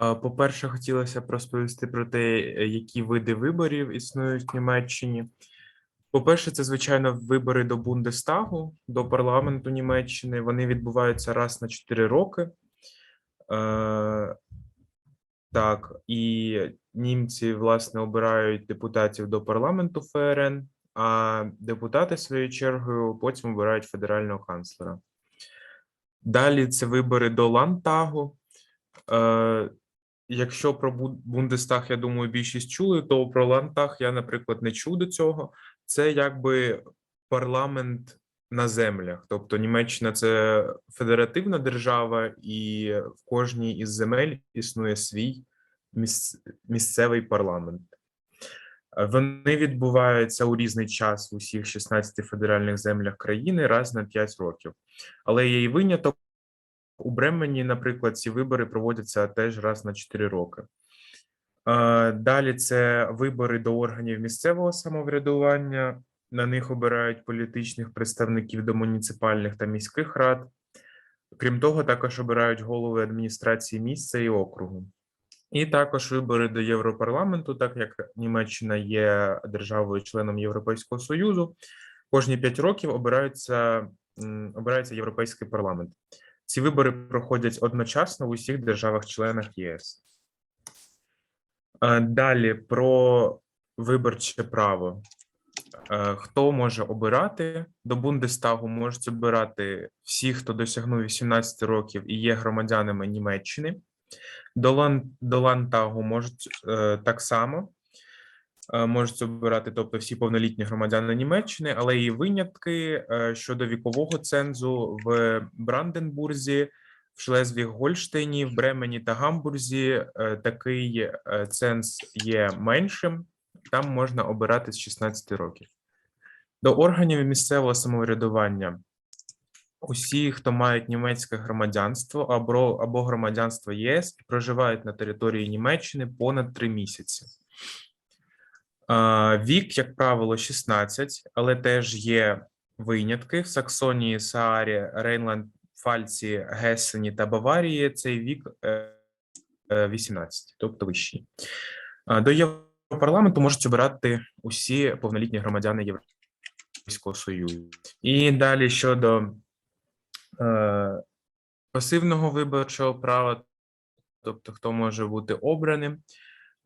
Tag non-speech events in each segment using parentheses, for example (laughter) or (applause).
По-перше, хотілося б розповісти про те, е, які види виборів існують в Німеччині. По-перше, це звичайно вибори до Бундестагу, до парламенту Німеччини. Вони відбуваються раз на 4 роки. Е, так, і німці власне обирають депутатів до парламенту ФРН, а депутати своєю чергою потім обирають федерального канцлера. Далі це вибори до Лантагу. Е, Якщо про Бу- Бундестаг, я думаю, більшість чули, то про Лантаг я, наприклад, не чув до цього. Це якби парламент на землях. Тобто Німеччина це федеративна держава, і в кожній із земель існує свій міс- місцевий парламент. Вони відбуваються у різний час в усіх 16 федеральних землях країни раз на 5 років. Але є і виняток. У Бремені, наприклад, ці вибори проводяться теж раз на 4 роки. Далі це вибори до органів місцевого самоврядування. На них обирають політичних представників до муніципальних та міських рад. Крім того, також обирають голови адміністрації місця і округу. І також вибори до Європарламенту, так як Німеччина є державою-членом Європейського Союзу. Кожні 5 років обираються, обирається Європейський парламент. Ці вибори проходять одночасно в усіх державах-членах ЄС. Е, Далі про виборче право. Е, Хто може обирати до Бундестагу? Можуть обирати всі, хто досягнув 18 років і є громадянами Німеччини. До, Лантагу можуть е, так само можуть обирати, тобто всі повнолітні громадяни Німеччини, але є винятки е, щодо вікового цензу в Бранденбурзі, в Шлезвіг-Гольштейні, в Бремені та Гамбурзі. е, Такий е, ценз є меншим. Там можна обирати з 16 років. До органів місцевого самоврядування усі, хто мають німецьке громадянство або, або громадянство ЄС проживають на території Німеччини понад 3 місяці. Вік, як правило, 16, але теж є винятки в Саксонії, Саарі, Рейнланд, Фальці, Гессені та Баварії. Цей вік е, е, 18, тобто вищий. До Європарламенту можуть обирати усі повнолітні громадяни Європейського Союзу. І далі щодо е, пасивного виборчого права, тобто хто може бути обраним.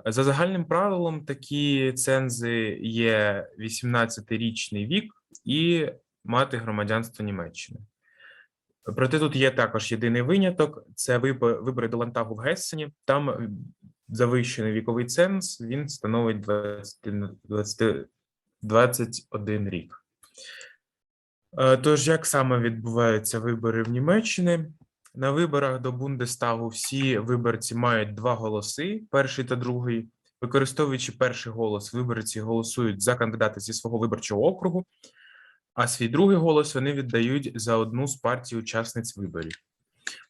За загальним правилом, такі цензи є 18-річний вік і мати громадянство Німеччини. Проте тут є також єдиний виняток: це вибо- вибори до Лантагу в Гессені. Там завищений віковий ценз, він становить 20, 20, 21 рік. Е, Тож, як саме відбуваються вибори в Німеччині? На виборах до Бундестагу всі виборці мають два голоси: перший та другий. Використовуючи перший голос, виборці голосують за кандидата зі свого виборчого округу, а свій другий голос вони віддають за одну з партій учасниць виборів.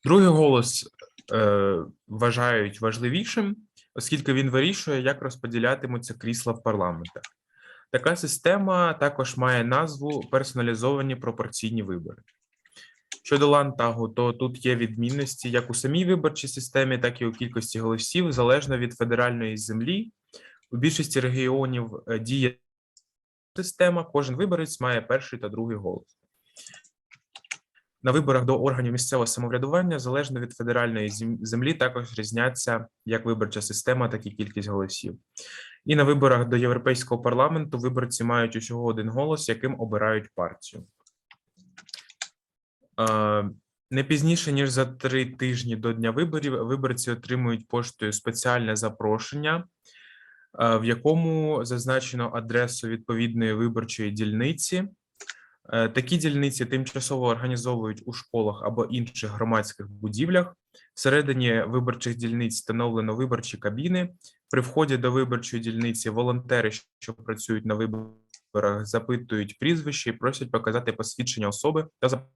Другий голос е, вважають важливішим, оскільки він вирішує, як розподілятимуться крісла в парламентах. Така система також має назву персоналізовані пропорційні вибори. Щодо лантагу, то тут є відмінності як у самій виборчій системі, так і у кількості голосів, залежно від федеральної землі. У більшості регіонів е, діє система, кожен виборець має перший та другий голос. На виборах до органів місцевого самоврядування, залежно від федеральної землі, також різняться як виборча система, так і кількість голосів. І на виборах до Європейського парламенту виборці мають усього один голос, яким обирають партію. Е, Не пізніше ніж за три тижні до дня виборів виборці отримують поштою спеціальне запрошення, е, в якому зазначено адресу відповідної виборчої дільниці. Е, Такі дільниці тимчасово організовують у школах або інших громадських будівлях. Всередині виборчих дільниць встановлено виборчі кабіни. При вході до виборчої дільниці волонтери, що працюють на виборах, запитують прізвище і просять показати посвідчення особи та зап-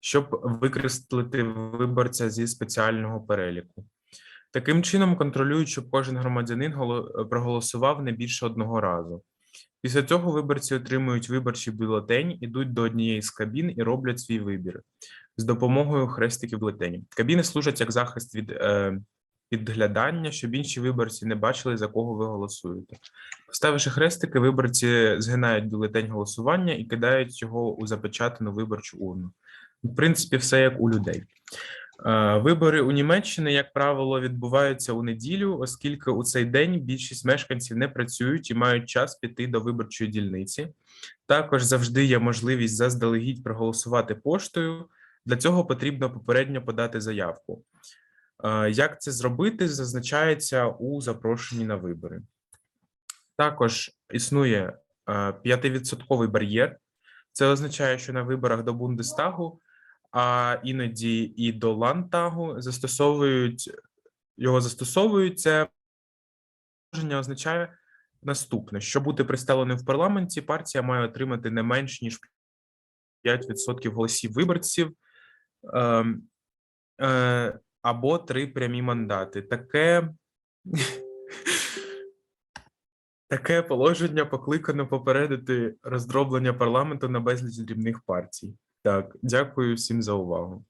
щоб викреслити виборця зі спеціального переліку. Таким чином контролюють, щоб кожен громадянин голо- проголосував не більше одного разу. Після цього виборці отримують виборчий бюлетень, ідуть до однієї з кабін і роблять свій вибір з допомогою хрестиків бюлетенів. Кабіни служать як захист від е, підглядання, щоб інші виборці не бачили, за кого ви голосуєте. Поставивши хрестики, виборці згинають бюлетень голосування і кидають його у запечатану виборчу урну. В принципі, все як у людей. Е, Вибори у Німеччині, як правило, відбуваються у неділю, оскільки у цей день більшість мешканців не працюють і мають час піти до виборчої дільниці. Також завжди є можливість заздалегідь проголосувати поштою. Для цього потрібно попередньо подати заявку. Е, Як це зробити, зазначається у запрошенні на вибори. Також існує е, 5% бар'єр. Це означає, що на виборах до Бундестагу, а іноді і до Ландтагу застосовують його застосовують. Це положення означає наступне: щоб бути представленим в парламенті, партія має отримати не менш ніж 5% голосів виборців. Ем, е, або три прямі мандати. Таке, (laughs) таке положення покликано попередити роздроблення парламенту на безліч дрібних партій. Так, дякую всім за увагу.